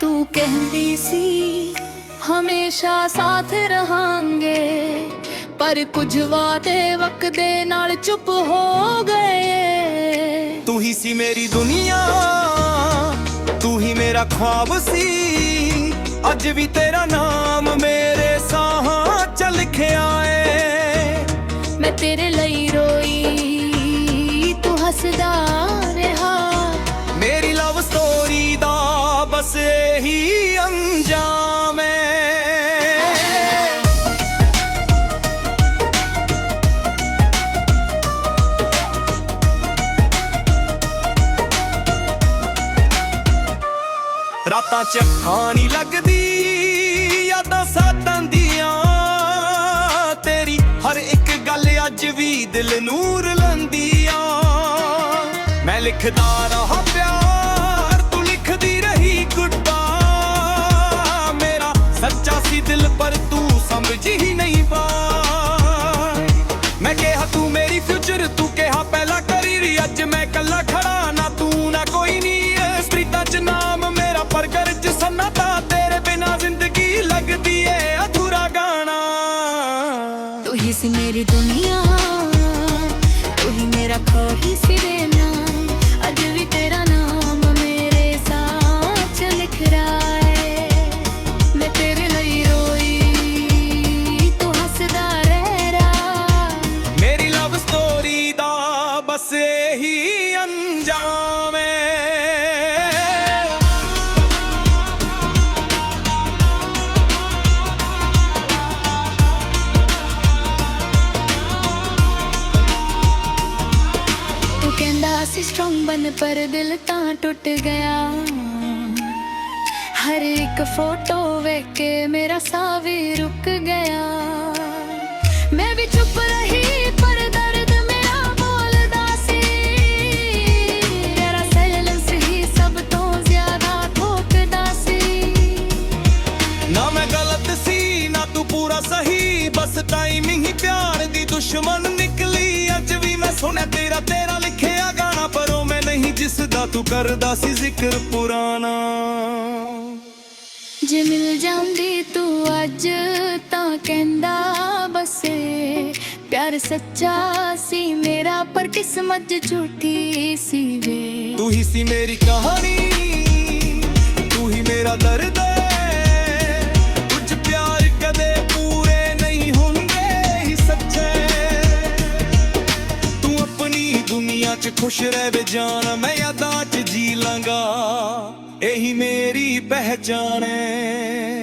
ਤੂੰ ਕਹਿੰਦੀ ਸੀ ਹਮੇਸ਼ਾ ਸਾਥ ਰਹਾਂਗੇ ਪਰ ਕੁਝ ਵਾਦੇ ਵਕਤ ਦੇ ਨਾਲ ਚੁੱਪ ਹੋ ਗਏ ਤੂੰ ਹੀ ਸੀ ਮੇਰੀ ਦੁਨੀਆ ਤੂੰ ਹੀ ਮੇਰਾ ਖੁਆਬ ਸੀ ਅੱਜ ਵੀ ਤੇਰਾ ਨਾਮ ਮੇਰੇ ਸਾਹਾਂ ਚ ਲਿਖਿਆ ਏ ਮੈਂ ਤੇਰੇ ਲਈ ਰੋਈ ਤੂੰ ਹੱਸਦਾ ਇਹੀ ਅੰਜਾਮ। ਏ ਰਾਤਾਂ ਚ ਅੱਖਾਂ ਨਹੀਂ ਲੱਗਦੀ ਯਾਦਾਂ ਸਾਤਾਂ ਦੀਆਂ। ਤੇਰੀ ਹਰ ਇੱਕ ਗੱਲ ਅੱਜ ਵੀ ਦਿਲ ਨੂਰ ਰਲੰਦੀ ਆ। ਮੈਂ ਲਿਖਦਾ ਰਹਾ ਪਿਆਰ ਹੀ ਸੀ ਮੇਰੀ ਦੁਨੀਆ ਤੂੰ ਹੀ ਮੇਰਾ ਕਹਿੰਦਾ ਸੀ ਸਟਰੋਂਗ ਬਨ ਪਰ ਦਿਲ ਤਾਂ ਟੁੱਟ ਗਿਆ। ਹਰ ਇੱਕ ਫੋਟੋ ਵੇਖ ਕੇ ਮੇਰਾ ਸਾਹ ਵੀ ਰੁਕ ਗਿਆ। ਮੈਂ ਵੀ ਚੁੱਪ ਰਹੀ, ਪਰ ਦਰਦ ਮੇਰਾ ਬੋਲਦਾ ਸੀ। ਤੇਰਾ ਸਾਇਲੈਂਸ ਹੀ ਸਭ ਤੋਂ ਜ਼ਿਆਦਾ ਠੋਕਦਾ ਸੀ। ਨਾ ਮੈਂ ਗਲਤ ਸੀ, ਨਾ ਤੂੰ ਪੂਰਾ ਸਹੀ। ਬਸ ਟਾਈਮਿੰਗ ਹੀ ਪਿਆਰ ਦੀ ਦੁਸ਼ਮਣ ਨਿਕਲੀ। ਅੱਜ ਵੀ ਮੈਂ ਸੁਣਿਆ ਤੇਰਾ ਤੇ ਕਰਦਾ ਸੀ ਜ਼ਿਕਰ ਪੁਰਾਣਾ। ਜੇ ਮਿਲ ਜਾਂਦੀ ਤੂੰ ਅੱਜ ਤਾਂ ਕਹਿੰਦਾ ਬਸੇ। ਪਿਆਰ ਸੱਚਾ ਸੀ ਮੇਰਾ ਪਰ ਕਿਸਮਤ ਝੂਠੀ ਸੀ ਵੇ। ਤੂੰ ਹੀ ਸੀ ਮੇਰੀ ਕਹਾਣੀ। ਦੁਨੀਆ 'ਚ ਖੁਸ਼ ਰਹਿ ਵੇ ਜਾਨ, ਮੈਂ ਯਾਦਾਂ 'ਚ ਜੀ ਲਾਂਗਾ। ਇਹੀ ਮੇਰੀ ਪਹਿਚਾਣ ਏ